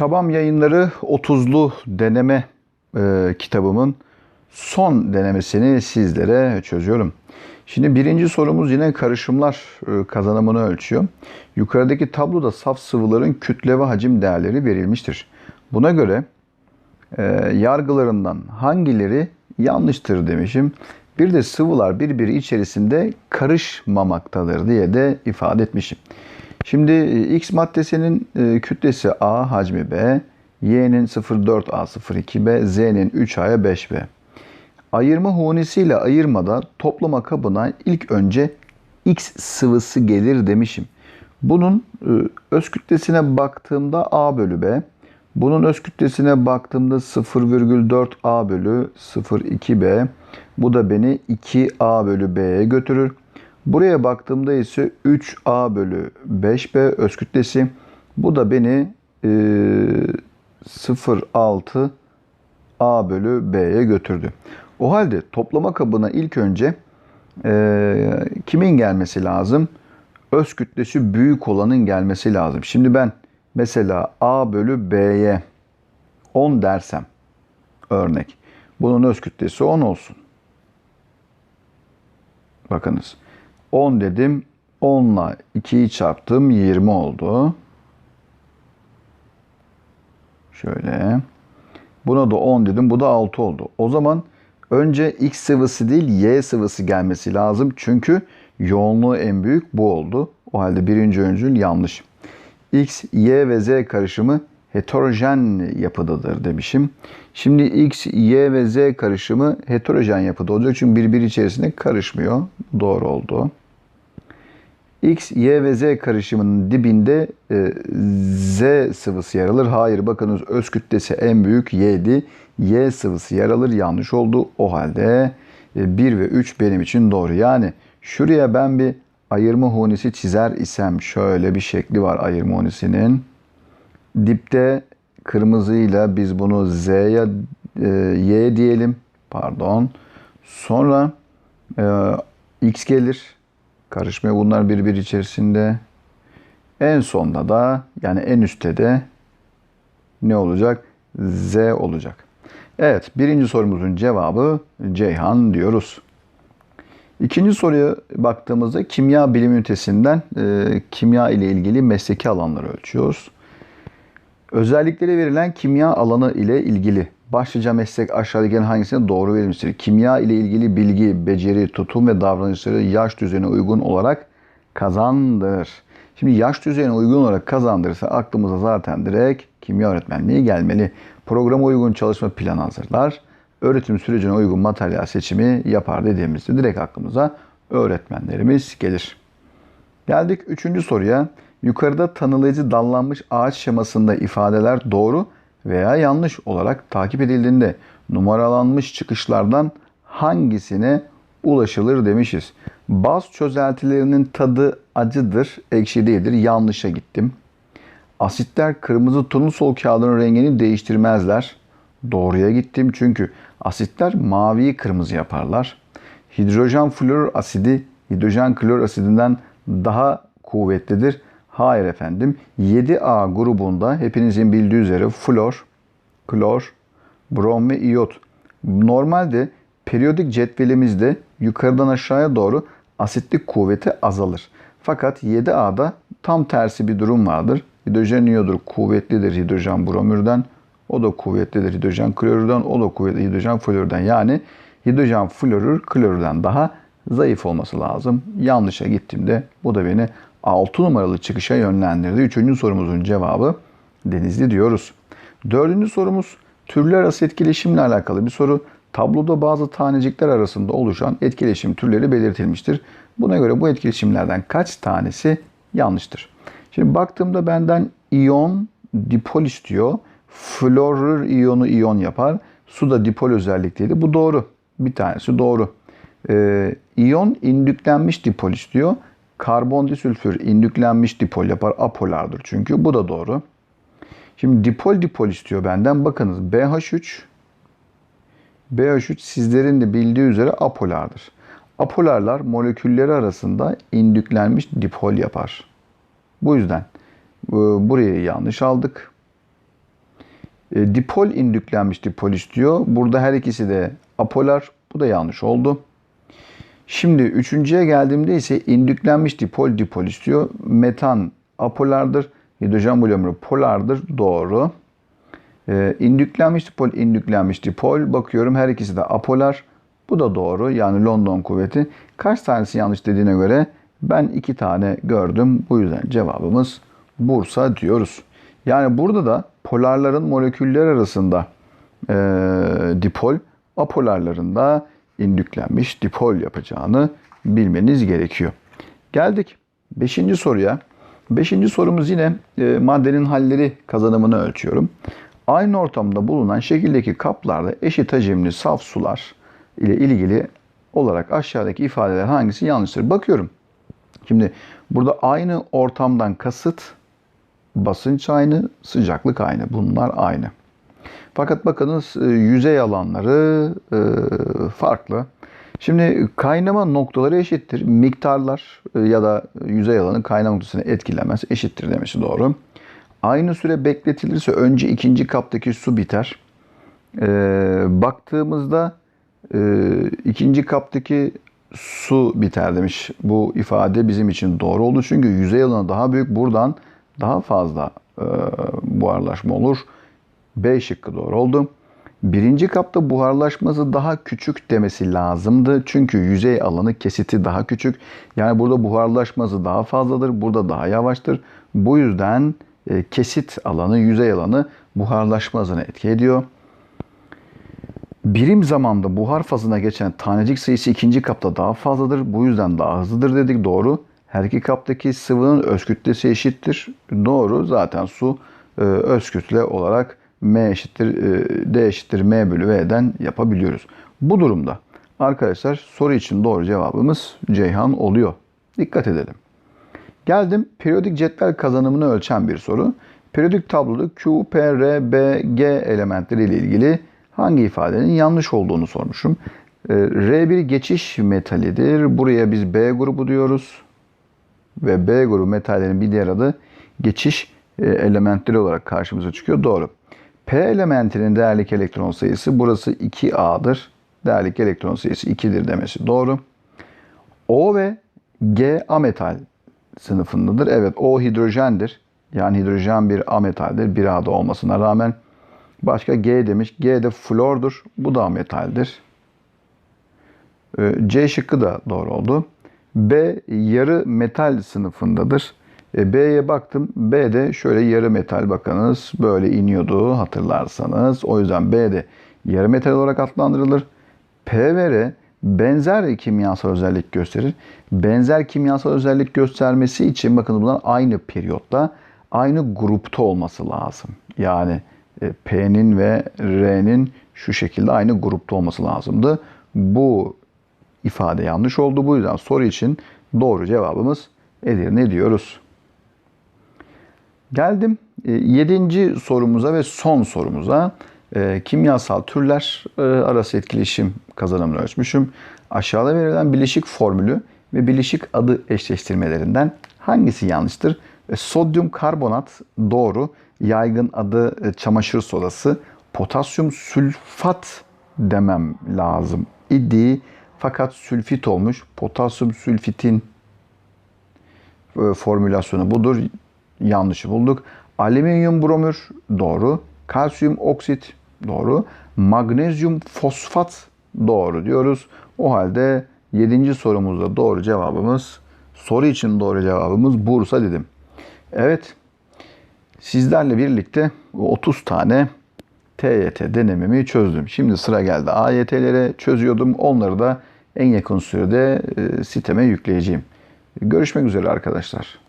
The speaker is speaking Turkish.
Çabam Yayınları 30'lu deneme e, kitabımın son denemesini sizlere çözüyorum. Şimdi birinci sorumuz yine karışımlar e, kazanımını ölçüyor. Yukarıdaki tabloda saf sıvıların kütle ve hacim değerleri verilmiştir. Buna göre e, yargılarından hangileri yanlıştır demişim. Bir de sıvılar birbiri içerisinde karışmamaktadır diye de ifade etmişim. Şimdi e, X maddesinin e, kütlesi A, hacmi B, Y'nin 0,4A, 0,2B, Z'nin 3A'ya 5B. Ayırma hunisiyle ayırmada toplama kabına ilk önce X sıvısı gelir demişim. Bunun e, öz kütlesine baktığımda A bölü B, bunun öz kütlesine baktığımda 0,4A bölü 0,2B. Bu da beni 2A bölü B'ye götürür. Buraya baktığımda ise 3A bölü 5B öz kütlesi. Bu da beni e, 0,6 A bölü B'ye götürdü. O halde toplama kabına ilk önce e, kimin gelmesi lazım? Öz kütlesi büyük olanın gelmesi lazım. Şimdi ben mesela A bölü B'ye 10 dersem örnek. Bunun öz kütlesi 10 olsun. Bakınız. 10 dedim. 10 ile 2'yi çarptım. 20 oldu. Şöyle. Buna da 10 dedim. Bu da 6 oldu. O zaman önce X sıvısı değil Y sıvısı gelmesi lazım. Çünkü yoğunluğu en büyük bu oldu. O halde birinci öncül yanlış. X, Y ve Z karışımı heterojen yapıdadır demişim. Şimdi X, Y ve Z karışımı heterojen yapıda olacak. Çünkü birbiri içerisinde karışmıyor. Doğru oldu. X, Y ve Z karışımının dibinde e, Z sıvısı yer alır. Hayır bakınız öz kütlesi en büyük Y'di. Y sıvısı yer alır. Yanlış oldu. O halde e, 1 ve 3 benim için doğru. Yani şuraya ben bir ayırma hunisi çizer isem şöyle bir şekli var ayırma hunisinin. Dipte kırmızıyla biz bunu Z'ye e, Y diyelim. Pardon. Sonra e, X gelir. Karışmıyor bunlar birbiri içerisinde. En sonda da yani en üstte de ne olacak? Z olacak. Evet birinci sorumuzun cevabı Ceyhan diyoruz. İkinci soruya baktığımızda kimya bilim ünitesinden e, kimya ile ilgili mesleki alanları ölçüyoruz. Özellikleri verilen kimya alanı ile ilgili başlıca meslek aşağıdakilerin hangisine doğru verilmiştir? Kimya ile ilgili bilgi, beceri, tutum ve davranışları yaş düzeyine uygun olarak kazandır. Şimdi yaş düzeyine uygun olarak kazandırırsa aklımıza zaten direkt kimya öğretmenliği gelmeli. Programa uygun çalışma planı hazırlar. Öğretim sürecine uygun materyal seçimi yapar dediğimizde direkt aklımıza öğretmenlerimiz gelir. Geldik üçüncü soruya. Yukarıda tanılayıcı dallanmış ağaç şemasında ifadeler doğru veya yanlış olarak takip edildiğinde numaralanmış çıkışlardan hangisine ulaşılır demişiz. Baz çözeltilerinin tadı acıdır, ekşi değildir. Yanlışa gittim. Asitler kırmızı turnusol kağıdının rengini değiştirmezler. Doğruya gittim çünkü asitler maviyi kırmızı yaparlar. Hidrojen flor asidi hidrojen klor asidinden daha kuvvetlidir. Hayır efendim. 7A grubunda hepinizin bildiği üzere flor, klor, brom ve iyot. Normalde periyodik cetvelimizde yukarıdan aşağıya doğru asitlik kuvveti azalır. Fakat 7A'da tam tersi bir durum vardır. Hidrojen iyodur kuvvetlidir hidrojen bromürden. O da kuvvetlidir hidrojen klorürden. O da kuvvetli hidrojen florürden. Yani hidrojen florür klorürden daha zayıf olması lazım. Yanlışa gittiğimde bu da beni 6 numaralı çıkışa yönlendirdi. Üçüncü sorumuzun cevabı denizli diyoruz. Dördüncü sorumuz türler arası etkileşimle alakalı bir soru. Tabloda bazı tanecikler arasında oluşan etkileşim türleri belirtilmiştir. Buna göre bu etkileşimlerden kaç tanesi yanlıştır? Şimdi baktığımda benden iyon dipol istiyor. Florür iyonu iyon yapar. Su da dipol özellikteydi. Bu doğru. Bir tanesi doğru. Ee, iyon indüklenmiş dipol istiyor. Karbon disülfür indüklenmiş dipol yapar. Apolardır çünkü. Bu da doğru. Şimdi dipol dipol istiyor benden. Bakınız BH3 BH3 sizlerin de bildiği üzere apolardır. Apolarlar molekülleri arasında indüklenmiş dipol yapar. Bu yüzden e, burayı yanlış aldık. E, dipol indüklenmiş dipol istiyor. Burada her ikisi de apolar. Bu da yanlış oldu. Şimdi üçüncüye geldiğimde ise indüklenmiş dipol dipol istiyor. Metan apolardır. Hidrojen blomürü polardır. Doğru. Ee, indüklenmiş dipol, indüklenmiş dipol. Bakıyorum her ikisi de apolar. Bu da doğru. Yani London kuvveti. Kaç tanesi yanlış dediğine göre ben iki tane gördüm. Bu yüzden cevabımız Bursa diyoruz. Yani burada da polarların moleküller arasında e, dipol, apolarlarında indüklenmiş dipol yapacağını bilmeniz gerekiyor. Geldik 5. soruya. 5. sorumuz yine e, maddenin halleri kazanımını ölçüyorum. Aynı ortamda bulunan şekildeki kaplarda eşit hacimli saf sular ile ilgili olarak aşağıdaki ifadeler hangisi yanlıştır? Bakıyorum. Şimdi burada aynı ortamdan kasıt basınç aynı, sıcaklık aynı. Bunlar aynı. Fakat bakınız e, yüzey alanları e, farklı. Şimdi kaynama noktaları eşittir. Miktarlar e, ya da yüzey alanı kaynama noktasını etkilemez. Eşittir demesi doğru. Aynı süre bekletilirse önce ikinci kaptaki su biter. baktığımızda ikinci kaptaki su biter demiş. Bu ifade bizim için doğru oldu. Çünkü yüzey alanı daha büyük. Buradan daha fazla buharlaşma olur. B şıkkı doğru oldu. Birinci kapta buharlaşması daha küçük demesi lazımdı. Çünkü yüzey alanı kesiti daha küçük. Yani burada buharlaşması daha fazladır. Burada daha yavaştır. Bu yüzden e, kesit alanı, yüzey alanı buharlaşma etki ediyor. Birim zamanda buhar fazına geçen tanecik sayısı ikinci kapta daha fazladır. Bu yüzden daha hızlıdır dedik. Doğru. Her iki kaptaki sıvının öz kütlesi eşittir. Doğru. Zaten su e, öz kütle olarak M eşittir e, D eşittir M bölü V'den yapabiliyoruz. Bu durumda arkadaşlar soru için doğru cevabımız Ceyhan oluyor. Dikkat edelim. Geldim periyodik cetvel kazanımını ölçen bir soru. Periyodik tabloda Q, P, R, B, G elementleri ile ilgili hangi ifadenin yanlış olduğunu sormuşum. E, R bir geçiş metalidir. Buraya biz B grubu diyoruz. Ve B grubu metallerin bir diğer adı geçiş e, elementleri olarak karşımıza çıkıyor. Doğru. P elementinin değerlik elektron sayısı burası 2A'dır. Değerlik elektron sayısı 2'dir demesi doğru. O ve G ametal sınıfındadır. Evet O hidrojendir. Yani hidrojen bir ametaldir. Bir A'da olmasına rağmen. Başka G demiş. G de flordur. Bu da ametaldir. Ee, C şıkkı da doğru oldu. B yarı metal sınıfındadır. E, B'ye baktım. B de şöyle yarı metal bakınız. Böyle iniyordu hatırlarsanız. O yüzden B de yarı metal olarak adlandırılır. P ve R benzer kimyasal özellik gösterir. Benzer kimyasal özellik göstermesi için bakın bunlar aynı periyotta, aynı grupta olması lazım. Yani e, P'nin ve R'nin şu şekilde aynı grupta olması lazımdı. Bu ifade yanlış oldu. Bu yüzden soru için doğru cevabımız Edirne diyoruz. Geldim e, yedinci sorumuza ve son sorumuza. E, kimyasal türler e, arası etkileşim kazanımını ölçmüşüm. Aşağıda verilen bileşik formülü ve bileşik adı eşleştirmelerinden hangisi yanlıştır? Sodyum karbonat doğru. Yaygın adı çamaşır sodası. Potasyum sülfat demem lazım idi. Fakat sülfit olmuş. Potasyum sülfitin formülasyonu budur yanlışı bulduk. Alüminyum bromür doğru. Kalsiyum oksit doğru. Magnezyum fosfat doğru diyoruz. O halde 7. sorumuzda doğru cevabımız soru için doğru cevabımız Bursa dedim. Evet. Sizlerle birlikte 30 tane TYT denememi çözdüm. Şimdi sıra geldi AYT'lere çözüyordum. Onları da en yakın sürede e, siteme yükleyeceğim. Görüşmek üzere arkadaşlar.